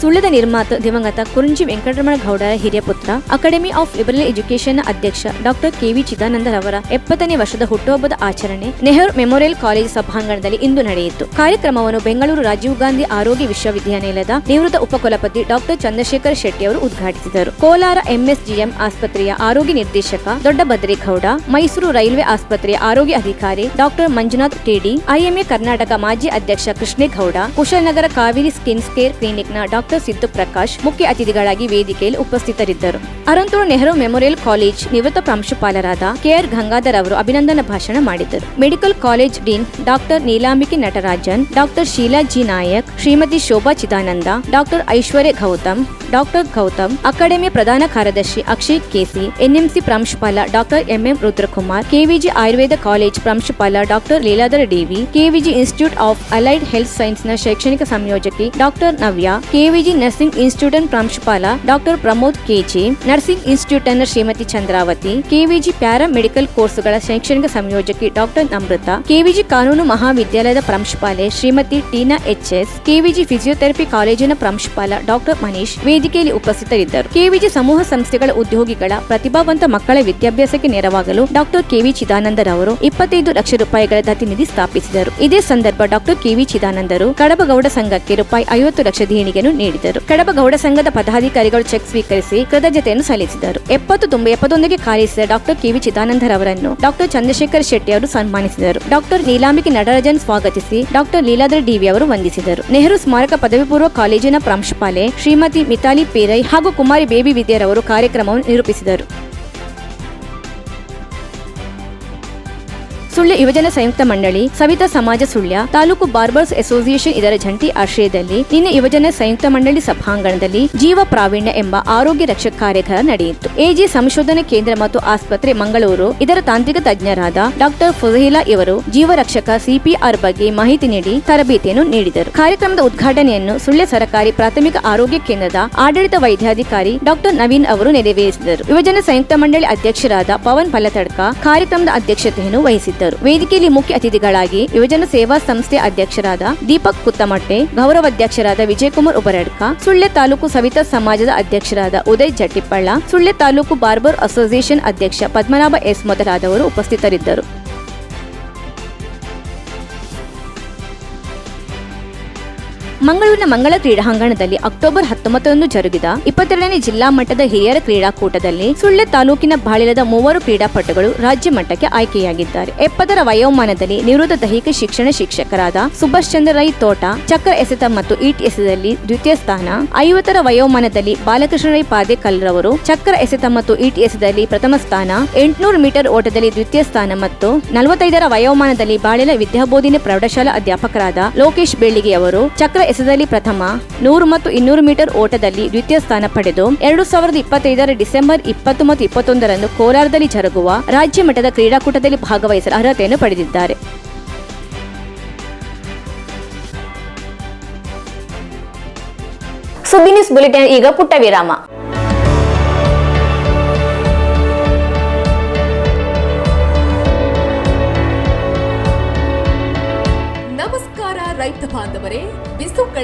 ಸುಳ್ಯದ ನಿರ್ಮಾತ ದಿವಂಗತ ಕುರುಂಜಿ ವೆಂಕಟರಮಣ ಗೌಡರ ಹಿರಿಯ ಪುತ್ರ ಅಕಾಡೆಮಿ ಆಫ್ ಲಿಬರಲ್ ಎಜುಕೇಶನ್ ಅಧ್ಯಕ್ಷ ಡಾಕ್ಟರ್ ಕೆವಿ ಚಿದಾನಂದರವರ ಎಪ್ಪತ್ತನೇ ವರ್ಷದ ಹುಟ್ಟುಹಬ್ಬದ ಆಚರಣೆ ನೆಹರು ಮೆಮೋರಿಯಲ್ ಕಾಲೇಜ್ ಸಭಾಂಗಣದಲ್ಲಿ ಇಂದು ನಡೆಯಿತು. ಕಾರ್ಯಕ್ರಮವನ್ನು ಬೆಂಗಳೂರು ರಾಜೀವ್ ಗಾಂಧಿ ಆರೋಗ್ಯ ವಿಶ್ವವಿದ್ಯಾನಿಲಯದ ನಿವೃತ್ತ ಉಪಕುಲಪತಿ ಡಾಕ್ಟರ್ ಚಂದ್ರಶೇಖರ್ ಶೆಟ್ಟಿ ಅವರು ಉದ್ಘಾಟಿಸಿದರು. ಕೋಲಾರ ಎಂಎಸ್ಜಿಎಂ ಆಸ್ಪತ್ರೆಯ ಆರೋಗ್ಯ ನಿರ್ದೇಶಕ ದೊಡ್ಡಭದ್ರೇಗೌಡ, ಮೈಸೂರು ರೈಲ್ವೆ ಆಸ್ಪತ್ರೆಯ ಆರೋಗ್ಯ ಅಧಿಕಾರಿ doctor Manjunath T D, I M A Karnataka ಮಾಜಿ ಅಧ್ಯಕ್ಷ ಕೃಷ್ಣೇಗೌಡ ಕುಶಲನಗರ ಕಾವೇರಿ ಸ್ಕಿನ್ ಕೇರ್ ಕ್ಲಿನಿಕ್ನ ಡಾಕ್ಟರ್ ಸಿದ್ದು ಪ್ರಕಾಶ್ ಮುಖ್ಯ ಅತಿಥಿಗಳಾಗಿ ವೇದಿಕೆಯಲ್ಲಿ ಉಪಸ್ಥಿತರಿದ್ದರು. ಅರಂತೂರು ನೆಹರು ಮೆಮೋರಿಯಲ್ ಕಾಲೇಜ್ ನಿವೃತ್ತ ಪ್ರಾಂಶುಪಾಲರಾದ ಕೆಆರ್ ಗಂಗಾಧರ್ ಅವರು ಅಭಿನಂದನಾ ಭಾಷಣ ಮಾಡಿದರು medical college dean doctor Neelambike Natarajan, doctor Sheela G Nayak, Shrimati Shobha Chidananda, doctor Aishwarya Gautam doctor Gautam, academy ಪ್ರಧಾನ ಕಾರ್ಯದರ್ಶಿ Akshay K C, N M C ಪ್ರಾಂಶುಪಾಲ doctor M M Rudrakumar, K V G Ayurveda college ಪ್ರಾಂಶುಪಾಲ doctor Leeladhar D V K V G institute of allied health ಸೈನ್ಸ್ನ ಶೈಕ್ಷಣಿಕ ಸಂಯೋಜಕಿ doctor Navya, K V G nursing institute ಪ್ರಾಂಶುಪಾಲ doctor Pramod K G, nursing ಇನ್ಸ್ಟಿಟ್ಯೂಟ್ನ Shrimati Chandravati, K V G para medical ಕೋರ್ಸ್ಗಳ ಶೈಕ್ಷಣಿಕ ಸಂಯೋಜಕಿ doctor Amrutha, K V G ಕಾನೂನು ಮಹಾವಿದ್ಯಾಲಯದ ಪ್ರಾಂಶುಪಾಲೆ Shrimati Teena H S K V G physiotherapy ಕಾಲೇಜಿನ ಪ್ರಾಂಶುಪಾಲ doctor Manish ವೇದಿಕೆಯಲ್ಲಿ ಉಪಸ್ಥಿತರಿದ್ದರು. KVG ಸಮೂಹ ಸಂಸ್ಥೆಗಳ ಉದ್ಯೋಗಿಗಳ ಪ್ರತಿಭಾವಂತ ಮಕ್ಕಳ ವಿದ್ಯಾಭ್ಯಾಸಕ್ಕೆ ನೆರವಾಗಲು ಡಾಕ್ಟರ್ ಕೆವಿ ಚಿದಾನಂದರವರು ಇಪ್ಪತ್ತೈದು ಲಕ್ಷ ರೂಪಾಯಿಗಳ ದತ್ತಿನಿಧಿ ಸ್ಥಾಪಿಸಿದರು. ಇದೇ ಸಂದರ್ಭ ಡಾಕ್ಟರ್ ಕೆವಿ ಚಿದಾನಂದರು ಕಡಬಗೌಡ ಸಂಘಕ್ಕೆ ರೂಪಾಯಿ ಐವತ್ತು ಲಕ್ಷ ದೇಣಿಗೆಯನ್ನು ನೀಡಿದರು. ಕಡಬಗೌಡ ಸಂಘದ ಪದಾಧಿಕಾರಿಗಳು ಚೆಕ್ ಸ್ವೀಕರಿಸಿ ಕೃತಜ್ಞತೆಯನ್ನು ಸಲ್ಲಿಸಿದರು. ಎಪ್ಪತ್ತು ತುಂಬ ಎಪ್ಪತ್ತೊಂದಕ್ಕೆ ಕಾರ್ಯಿಸಿದ ಡಾಕ್ಟರ್ ಕೆವಿ ಚಿದಾನಂದರವರನ್ನು ಡಾಕ್ಟರ್ ಚಂದ್ರಶೇಖರ್ ಶೆಟ್ಟಿ ಅವರು ಸನ್ಮಾನಿಸಿದರು. ಡಾಕ್ಟರ್ ನೀಲಾಂಬಿಕೆ ನಟರಾಜನ್ ಸ್ವಾಗತಿಸಿ ಡಾಕ್ಟರ್ ಲೀಲಾಧರ್ ಡಿವಿ ಅವರು ವಂದಿಸಿದರು. ನೆಹರು ಸ್ಮಾರಕ ಪದವಿ ಪೂರ್ವ ಕಾಲೇಜಿನ ಪ್ರಾಂಶುಪಾಲೆ ಶ್ರೀಮತಿ ಮಿತಾಲಿ ಪೇರೈ ಹಾಗೂ ಕುಮಾರಿ ಬೇಬಿ ವಿದ್ಯಾರವರು ಕಾರ್ಯಕ್ರಮವನ್ನು ನಿರೂಪಿಸಿದರು. ಸುಳ್ಯ ಯುವಜನ ಸಂಯುಕ್ತ ಮಂಡಳಿ, ಸವಿತಾ ಸಮಾಜ ಸುಳ್ಯ, ತಾಲೂಕು ಬಾರ್ಬರ್ಸ್ ಅಸೋಸಿಯೇಷನ್ ಇದರ ಜಂಟಿ ಆಶ್ರಯದಲ್ಲಿ ನಿನ್ನೆ ಯುವಜನ ಸಂಯುಕ್ತ ಮಂಡಳಿ ಸಭಾಂಗಣದಲ್ಲಿ ಜೀವ ಪ್ರಾವೀಣ್ಯ ಎಂಬ ಆರೋಗ್ಯ ರಕ್ಷಕ ಕಾರ್ಯಕ್ರಮ ನಡೆಯಿತು. ಎಜಿ ಸಂಶೋಧನಾ ಕೇಂದ್ರ ಮತ್ತು ಆಸ್ಪತ್ರೆ ಮಂಗಳೂರು, ಇದರ ತಾಂತ್ರಿಕ ತಜ್ಞರಾದ ಡಾಕ್ಟರ್ ಫುಜಹಿಲಾ ಇವರು ಜೀವ ರಕ್ಷಕ ಸಿಪಿಆರ್ ಬಗ್ಗೆ ಮಾಹಿತಿ ನೀಡಿ ತರಬೇತಿಯನ್ನು ನೀಡಿದರು. ಕಾರ್ಯಕ್ರಮದ ಉದ್ಘಾಟನೆಯನ್ನು ಸುಳ್ಯ ಸರ್ಕಾರಿ ಪ್ರಾಥಮಿಕ ಆರೋಗ್ಯ ಕೇಂದ್ರದ ಆಡಳಿತ ವೈದ್ಯಾಧಿಕಾರಿ ಡಾಕ್ಟರ್ ನವೀನ್ ಅವರು ನೆರವೇರಿಸಿದರು. ಯುವಜನ ಸಂಯುಕ್ತ ಮಂಡಳಿ ಅಧ್ಯಕ್ಷರಾದ ಪವನ್ ಫಲತಡ್ಕ ಕಾರ್ಯಕ್ರಮದ ಅಧ್ಯಕ್ಷತೆಯನ್ನು ವಹಿಸಿದ್ದರು. ವೇದಿಕೆಯಲ್ಲಿ ಮುಖ್ಯ ಅತಿಥಿಗಳಾಗಿ ಯುವಜನ ಸೇವಾ ಸಂಸ್ಥೆ ಅಧ್ಯಕ್ಷರಾದ ದೀಪಕ್ ಕುತ್ತಮಟ್ಟೆ ಗೌರವಾಧ್ಯಕ್ಷರಾದ ವಿಜಯಕುಮಾರ್ ಉಬರಡ್ಕ, ಸುಳ್ಯ ತಾಲೂಕು ಸವಿತಾ ಸಮಾಜದ ಅಧ್ಯಕ್ಷರಾದ ಉದಯ್ ಜಟ್ಟಿಪ್ಪಳ್ಳ ಸುಳ್ಯ ತಾಲೂಕು ಬಾರ್ಬರ್ ಅಸೋಸಿಯೇಷನ್ ಅಧ್ಯಕ್ಷ ಪದ್ಮನಾಭ ಎಸ್ ಮೊದಲಾದವರು ಉಪಸ್ಥಿತರಿದ್ದರು. ಮಂಗಳೂರಿನ ಮಂಗಳ ಕ್ರೀಡಾಂಗಣದಲ್ಲಿ ಅಕ್ಟೋಬರ್ ಹತ್ತೊಂಬತ್ತರಂದು ಜರುಗಿದ ಇಪ್ಪತ್ತೆರಡನೇ ಜಿಲ್ಲಾ ಮಟ್ಟದ ಹಿರಿಯರ ಕ್ರೀಡಾಕೂಟದಲ್ಲಿ ಸುಳ್ಯ ತಾಲೂಕಿನ ಬಾಳಿಲದ ಮೂವರು ಕ್ರೀಡಾಪಟುಗಳು ರಾಜ್ಯ ಮಟ್ಟಕ್ಕೆ ಆಯ್ಕೆಯಾಗಿದ್ದಾರೆ. ಎಪ್ಪತ್ತರ ವಯೋಮಾನದಲ್ಲಿ ನಿವೃತ್ತ ದೈಹಿಕ ಶಿಕ್ಷಣ ಶಿಕ್ಷಕರಾದ ಸುಭಾಷ್ ಚಂದ್ರ ರೈ ತೋಟ, ಚಕ್ರ ಎಸೆತ ಮತ್ತು ಈಟ್ ಎಸೆತದಲ್ಲಿ ದ್ವಿತೀಯ ಸ್ಥಾನ, ಐವತ್ತರ ವಯೋಮಾನದಲ್ಲಿ ಬಾಲಕೃಷ್ಣ ರೈ ಪಾದೇಕಲ್ರವರು ಚಕ್ರ ಎಸೆತ ಮತ್ತು ಈಟ್ ಎಸೆತದಲ್ಲಿ ಪ್ರಥಮ ಸ್ಥಾನ, ಎಂಟುನೂರು ಮೀಟರ್ ಓಟದಲ್ಲಿ ದ್ವಿತೀಯ ಸ್ಥಾನ ಮತ್ತು ನಲವತ್ತೈದರ ವಯೋಮಾನದಲ್ಲಿ ಬಾಳಿಲ ವಿದ್ಯಾಬೋಧಿನಿ ಪ್ರೌಢಶಾಲಾ ಅಧ್ಯಾಪಕರಾದ ಲೋಕೇಶ್ ಬೆಳ್ಳಿಗೆಯವರು ಚಕ್ರ ಎಸೆತದಲ್ಲಿ ಪ್ರಥಮ, ನೂರು ಮತ್ತು ಇನ್ನೂರು ಮೀಟರ್ ಓಟದಲ್ಲಿ ದ್ವಿತೀಯ ಸ್ಥಾನ ಪಡೆದು ಎರಡು ಸಾವಿರದ ಇಪ್ಪತ್ತೈದರ ಡಿಸೆಂಬರ್ ಇಪ್ಪತ್ತು ಮತ್ತು ಇಪ್ಪತ್ತೊಂದರಂದು ಕೋಲಾರದಲ್ಲಿ ಜರುಗುವ ರಾಜ್ಯ ಮಟ್ಟದ ಕ್ರೀಡಾಕೂಟದಲ್ಲಿ ಭಾಗವಹಿಸಲು ಅರ್ಹತೆಯನ್ನು ಪಡೆದಿದ್ದಾರೆ. ಸುದ್ದಿ ನ್ಯೂಸ್ ಬುಲೆಟಿನ್ ಈಗ ಪುಟ್ಟ ವಿರಾಮ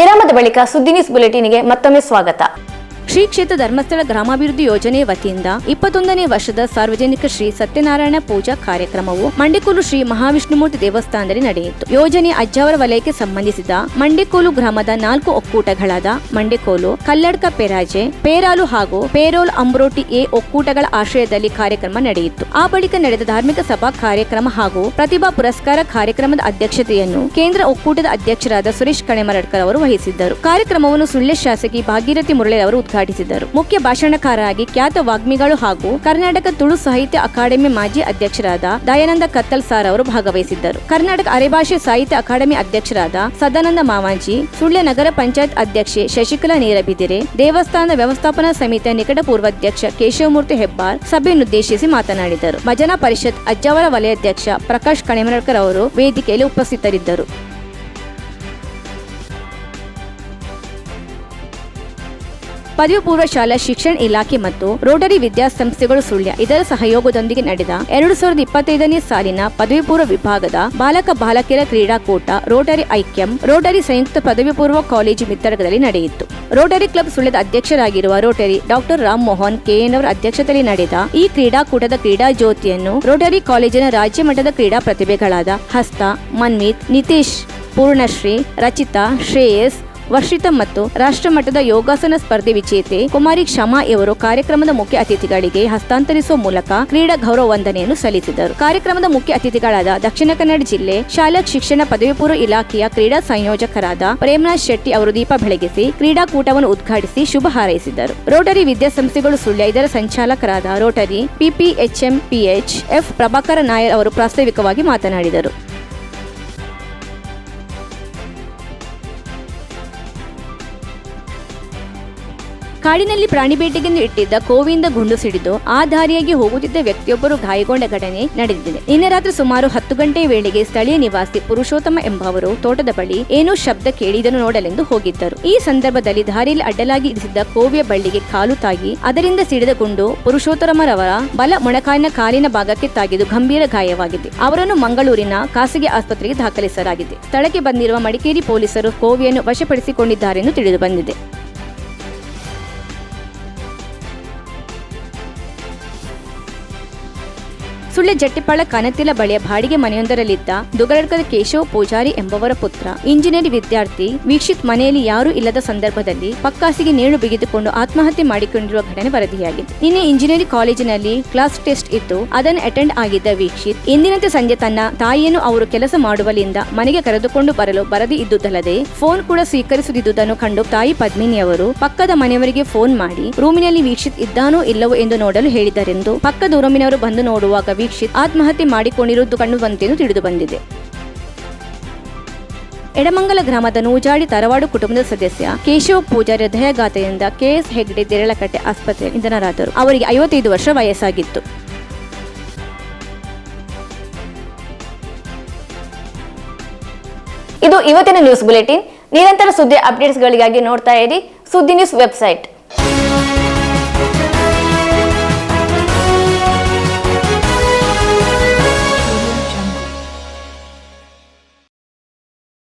ವಿರಾಮದ ಬಳಿಕ ಸುದ್ದಿ ನ್ಯೂಸ್ ಬುಲೆಟಿನ್ಗೆ ಮತ್ತೊಮ್ಮೆ ಸ್ವಾಗತ. ಶ್ರೀ ಕ್ಷೇತ್ರ ಧರ್ಮಸ್ಥಳ ಗ್ರಾಮಾಭಿವೃದ್ಧಿ ಯೋಜನೆ ವತಿಯಿಂದ ಇಪ್ಪತ್ತೊಂದನೇ ವರ್ಷದ ಸಾರ್ವಜನಿಕ ಶ್ರೀ ಸತ್ಯನಾರಾಯಣ ಪೂಜಾ ಕಾರ್ಯಕ್ರಮವು ಮಂಡಿಕೋಲು ಶ್ರೀ ಮಹಾವಿಷ್ಣುಮೂರ್ತಿ ದೇವಸ್ಥಾನದಲ್ಲಿ ನಡೆಯಿತು. ಯೋಜನೆ ಅಜ್ಜಾವರ ವಲಯಕ್ಕೆ ಸಂಬಂಧಿಸಿದ ಮಂಡಿಕೋಲು ಗ್ರಾಮದ ನಾಲ್ಕು ಒಕ್ಕೂಟಗಳಾದ ಮಂಡಿಕೋಲು ಕಲ್ಲಡ್ಕ ಪೆರಾಜೆ, ಪೇರಾಲು ಹಾಗೂ ಪೇರೋಲ್ ಅಂಬ್ರೋಟಿ ಎ ಒಕ್ಕೂಟಗಳ ಆಶ್ರಯದಲ್ಲಿ ಕಾರ್ಯಕ್ರಮ ನಡೆಯಿತು. ಆ ಬಳಿಕ ನಡೆದ ಧಾರ್ಮಿಕ ಸಭಾ ಕಾರ್ಯಕ್ರಮ ಹಾಗೂ ಪ್ರತಿಭಾ ಪುರಸ್ಕಾರ ಕಾರ್ಯಕ್ರಮದ ಅಧ್ಯಕ್ಷತೆಯನ್ನು ಕೇಂದ್ರ ಒಕ್ಕೂಟದ ಅಧ್ಯಕ್ಷರಾದ ಸುರೇಶ್ ಕಣೆಮರಡ್ಕರ್ ಅವರು ವಹಿಸಿದ್ದರು. ಕಾರ್ಯಕ್ರಮವನ್ನು ಸುಳ್ಳೆ ಶಾಸಕಿ ಭಾಗೀರಥಿ ಮುರಳಿ ಅವರು ಉದ್ಘಾಟಿಸಿದರು. ಮುಖ್ಯ ಭಾಷಣಕಾರರಾಗಿ ಖ್ಯಾತ ವಾಗ್ಮಿಗಳು ಹಾಗೂ ಕರ್ನಾಟಕ ತುಳು ಸಾಹಿತ್ಯ ಅಕಾಡೆಮಿ ಮಾಜಿ ಅಧ್ಯಕ್ಷರಾದ ದಯಾನಂದ ಕತ್ತಲ್ ಸಾರ್ ಅವರು ಭಾಗವಹಿಸಿದ್ದರು. ಕರ್ನಾಟಕ ಅರೆಭಾಷೆ ಸಾಹಿತ್ಯ ಅಕಾಡೆಮಿ ಅಧ್ಯಕ್ಷರಾದ ಸದಾನಂದ ಮಾವಾಂಜಿ, ಸುಳ್ಯ ನಗರ ಪಂಚಾಯತ್ ಅಧ್ಯಕ್ಷೆ ಶಶಿಕಲಾ ನೀರಬಿದಿರೆ, ದೇವಸ್ಥಾನ ವ್ಯವಸ್ಥಾಪನಾ ಸಮಿತಿಯ ನಿಕಟ ಪೂರ್ವಾಧ್ಯಕ್ಷ ಕೇಶವಮೂರ್ತಿ ಹೆಬ್ಬಾರ್ ಸಭೆಯನ್ನುದ್ದೇಶಿಸಿ ಮಾತನಾಡಿದರು. ಭಜನಾ ಪರಿಷತ್ ಅಜ್ಜಾವರ ವಲಯಾಧ್ಯಕ್ಷ ಪ್ರಕಾಶ್ ಕಣಿಮರಡ್ಕರ್ ಅವರು ವೇದಿಕೆಯಲ್ಲಿ ಉಪಸ್ಥಿತರಿದ್ದರು. ಪದವಿ ಪೂರ್ವ ಶಾಲಾ ಶಿಕ್ಷಣ ಇಲಾಖೆ ಮತ್ತು ರೋಟರಿ ವಿದ್ಯಾಸಂಸ್ಥೆಗಳು ಸುಳ್ಯ. ಇದರ ಸಹಯೋಗದೊಂದಿಗೆ ನಡೆದ ಎರಡು ಸಾವಿರದ ಇಪ್ಪತ್ತೈದನೇ ಸಾಲಿನ ಪದವಿ ಪೂರ್ವ ವಿಭಾಗದ ಬಾಲಕ ಬಾಲಕಿಯರ ಕ್ರೀಡಾಕೂಟ ರೋಟರಿ ಐಕ್ಯಂ ರೋಟರಿ ಸಂಯುಕ್ತ ಪದವಿ ಪೂರ್ವ ಕಾಲೇಜು ಮಿತ್ತರ್ಗದಲ್ಲಿ ನಡೆಯಿತು. ರೋಟರಿ ಕ್ಲಬ್ ಸುಳ್ಯದ ಅಧ್ಯಕ್ಷರಾಗಿರುವ rotary doctor Ram Mohan K N ಅವರ ಅಧ್ಯಕ್ಷತೆಯಲ್ಲಿ ನಡೆದ ಈ ಕ್ರೀಡಾಕೂಟದ ಕ್ರೀಡಾ ಜ್ಯೋತಿಯನ್ನು ರೋಟರಿ ಕಾಲೇಜಿನ ರಾಜ್ಯ ಮಟ್ಟದ ಕ್ರೀಡಾ ಪ್ರತಿಭೆಗಳಾದ ಹಸ್ತ, ಮನ್ಮೀತ್, ನಿತೀಶ್, ಪೂರ್ಣಶ್ರೀ, ರಚಿತಾ, ಶ್ರೇಯಸ್ ವರ್ಷಿತ ಮತ್ತು ರಾಷ್ಟ್ರಮಟ್ಟದ ಯೋಗಾಸನ ಸ್ಪರ್ಧೆ ವಿಜೇತೆ ಕುಮಾರಿ ಕ್ಷಮಾ ಇವರು ಕಾರ್ಯಕ್ರಮದ ಮುಖ್ಯ ಅತಿಥಿಗಳಿಗೆ ಹಸ್ತಾಂತರಿಸುವ ಮೂಲಕ ಕ್ರೀಡಾ ಗೌರವ ವಂದನೆಯನ್ನು ಸಲ್ಲಿಸಿದರು. ಕಾರ್ಯಕ್ರಮದ ಮುಖ್ಯ ಅತಿಥಿಗಳಾದ ದಕ್ಷಿಣ ಕನ್ನಡ ಜಿಲ್ಲೆ ಶಾಲಾ ಶಿಕ್ಷಣ ಪದವಿ ಪೂರ್ವ ಇಲಾಖೆಯ ಕ್ರೀಡಾ ಸಂಯೋಜಕರಾದ ಪ್ರೇಮನಾಥ್ ಶೆಟ್ಟಿ ಅವರು ದೀಪ ಬೆಳಗಿಸಿ ಕ್ರೀಡಾಕೂಟವನ್ನು ಉದ್ಘಾಟಿಸಿ ಶುಭ ಹಾರೈಸಿದರು. ರೋಟರಿ ವಿದ್ಯಾಸಂಸ್ಥೆಗಳು ಸುಳ್ಯ ಇದರ ಸಂಚಾಲಕರಾದ rotary, P P H M P H, F. Prabhakar Nair ಅವರು ಪ್ರಾಸ್ತಾವಿಕವಾಗಿ ಮಾತನಾಡಿದರು. ಕಾಡಿನಲ್ಲಿ ಪ್ರಾಣಿ ಬೇಟೆಗೆಂದು ಇಟ್ಟಿದ್ದ ಕೋವಿಯಿಂದ ಗುಂಡು ಸಿಡಿದು ಆ ದಾರಿಯಾಗಿ ಹೋಗುತ್ತಿದ್ದ ವ್ಯಕ್ತಿಯೊಬ್ಬರು ಗಾಯಗೊಂಡ ಘಟನೆ ನಡೆದಿದೆ. ನಿನ್ನೆ ರಾತ್ರಿ ಸುಮಾರು ಹತ್ತು ಗಂಟೆಯ ವೇಳೆಗೆ ಸ್ಥಳೀಯ ನಿವಾಸಿ ಪುರುಷೋತ್ತಮ ಎಂಬವರು ತೋಟದ ಬಳಿ ಏನೋ ಶಬ್ದ ಕೇಳಿದನು ನೋಡಲೆಂದು ಹೋಗಿದ್ದರು. ಈ ಸಂದರ್ಭದಲ್ಲಿ ದಾರಿಯಲ್ಲಿ ಅಡ್ಡಲಾಗಿ ಇರಿಸಿದ್ದ ಕೋವಿಯ ಬಳ್ಳಿಗೆ ಕಾಲು ತಾಗಿ ಅದರಿಂದ ಸಿಡಿದ ಗುಂಡು ಪುರುಷೋತ್ತಮರವರ ಬಲ ಮೊಣಕಾಲಿನ ಕಾಲಿನ ಭಾಗಕ್ಕೆ ತಾಗಿದು ಗಂಭೀರ ಗಾಯವಾಗಿದೆ. ಅವರನ್ನು ಮಂಗಳೂರಿನ ಖಾಸಗಿ ಆಸ್ಪತ್ರೆಗೆ ದಾಖಲಿಸಲಾಗಿದೆ. ಸ್ಥಳಕ್ಕೆ ಬಂದಿರುವ ಮಡಿಕೇರಿ ಪೊಲೀಸರು ಕೋವಿಯನ್ನು ವಶಪಡಿಸಿಕೊಂಡಿದ್ದಾರೆಂದು ತಿಳಿದು ಬಂದಿದೆ. ಸುಳ್ಯ ಜಟ್ಟಿಪಾಳ ಕನತಿಲ ಬಳಿಯ ಬಾಡಿಗೆ ಮನೆಯೊಂದರಲ್ಲಿದ್ದ ದುಗರಡ್ಕದ ಕೇಶವ ಪೂಜಾರಿ ಎಂಬವರ ಪುತ್ರ. ಇಂಜಿನಿಯರಿಂಗ್ ವಿದ್ಯಾರ್ಥಿ, ವೀಕ್ಷಿತ್ ಮನೆಯಲ್ಲಿ ಯಾರೂ ಇಲ್ಲದ ಸಂದರ್ಭದಲ್ಲಿ ಪಕ್ಕಾಸಿಗೆ ನೇಣು ಬಿಗಿದುಕೊಂಡು ಆತ್ಮಹತ್ಯೆ ಮಾಡಿಕೊಂಡಿರುವ ಘಟನೆ ವರದಿಯಾಗಿದೆ. ನಿನ್ನೆ ಇಂಜಿನಿಯರಿಂಗ್ ಕಾಲೇಜಿನಲ್ಲಿ ಕ್ಲಾಸ್ ಟೆಸ್ಟ್ ಇದ್ದು, ಅದನ್ನು ಅಟೆಂಡ್ ಆಗಿದ್ದ ವೀಕ್ಷಿತ್ ಎಂದಿನಂತೆ ಸಂಜೆ ತನ್ನ ತಾಯಿಯನ್ನು ಅವರು ಕೆಲಸ ಮಾಡುವಲ್ಲಿಂದ ಮನೆಗೆ ಕರೆದುಕೊಂಡು ಬರಲು ಬರದಿ ಇದ್ದುದಲ್ಲದೆ, ಫೋನ್ ಕೂಡ ಸ್ವೀಕರಿಸುತ್ತಿದ್ದುದನ್ನು ಕಂಡು ತಾಯಿ ಪದ್ಮಿನಿಯವರು ಪಕ್ಕದ ಮನೆಯವರಿಗೆ ಫೋನ್ ಮಾಡಿ, ರೂಮಿನಲ್ಲಿ ವೀಕ್ಷಿತ್ ಇದ್ದಾನೋ ಇಲ್ಲವೋ ಎಂದು ನೋಡಲು ಹೇಳಿದರೆಂದು ಪಕ್ಕದ ರೂಮಿನವರು ಬಂದು ನೋಡುವಾಗ ವೀಕ್ಷಿತ್ ಆತ್ಮಹತ್ಯೆ ಮಾಡಿಕೊಂಡಿರುವುದು ಕಣ್ಣುವಂತೆಂದು ತಿಳಿದು ಬಂದಿದೆ. ಎಡಮಂಗಲ ಗ್ರಾಮದ ನೂಜಾಡಿ ತರವಾಡು ಕುಟುಂಬದ ಸದಸ್ಯ ಕೇಶವ ಪೂಜಾರಿ ಹೃದಯಘಾತದಿಂದ ಕೆಎಸ್ ಹೆಗ್ಡೆ ದೇರಳಕಟ್ಟೆ ಆಸ್ಪತ್ರೆ ನಿಧನರಾದರು. ಅವರಿಗೆ ಐವತ್ತೈದು ವರ್ಷ ವಯಸ್ಸಾಗಿತ್ತು. ಇದು ಇವತ್ತಿನ ನ್ಯೂಸ್ ಬುಲೆಟಿನ್. ನಿರಂತರ ಸುದ್ದಿ ಅಪ್ಡೇಟ್ಸ್ಗಳಿಗಾಗಿ ನೋಡ್ತಾ ಇರಿ ಸುದ್ದಿ ನ್ಯೂಸ್ ವೆಬ್ಸೈಟ್.